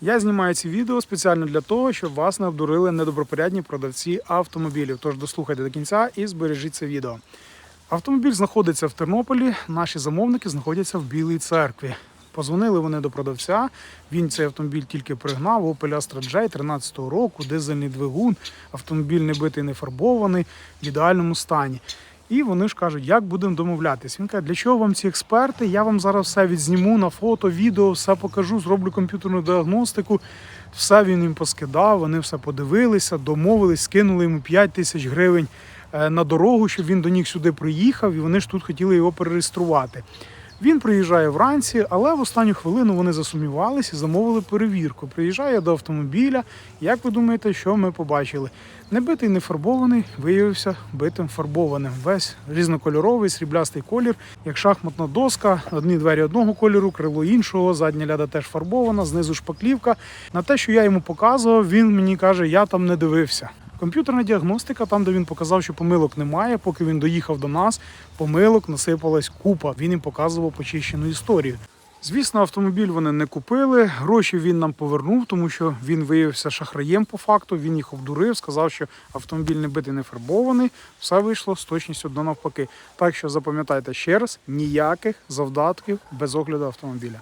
Я знімаю ці відео спеціально для того, щоб вас не обдурили недобропорядні продавці автомобілів. Тож дослухайте до кінця і збережіть це відео. Автомобіль знаходиться в Тернополі. Наші замовники знаходяться в Білій церкві. Позвонили вони до продавця. Він цей автомобіль тільки пригнав. Opel Astra J 13-го року, дизельний двигун, автомобіль не битий, не фарбований, в ідеальному стані. І вони ж кажуть, як будемо домовлятись. Він каже, для чого вам ці експерти? Я вам зараз все відзніму на фото, відео, все покажу, зроблю комп'ютерну діагностику. Все він їм поскидав, вони все подивилися, домовились, скинули йому 5 тисяч гривень е, на дорогу, щоб він до них сюди приїхав, і вони ж тут хотіли його перереєструвати. Він приїжджає вранці, але в останню хвилину вони засумнівалися і замовили перевірку. Приїжджає до автомобіля. Як ви думаєте, що ми побачили? Не битий, не фарбований, виявився битим фарбованим. Весь різнокольоровий, сріблястий колір, як шахматна доска, одні двері одного кольору, крило іншого, задня ляда теж фарбована, знизу шпаклівка. На те, що я йому показував, він мені каже, я там не дивився. Комп'ютерна діагностика, там, де він показав, що помилок немає, поки він доїхав до нас, помилок насипалась купа. Він їм показував почищену історію. Звісно, автомобіль вони не купили. Гроші він нам повернув, тому що він виявився шахраєм по факту. Він їх обдурив, сказав, що автомобіль не битий, не фарбований. Все вийшло з точністю до навпаки. Так що запам'ятайте ще раз: ніяких завдатків без огляду автомобіля.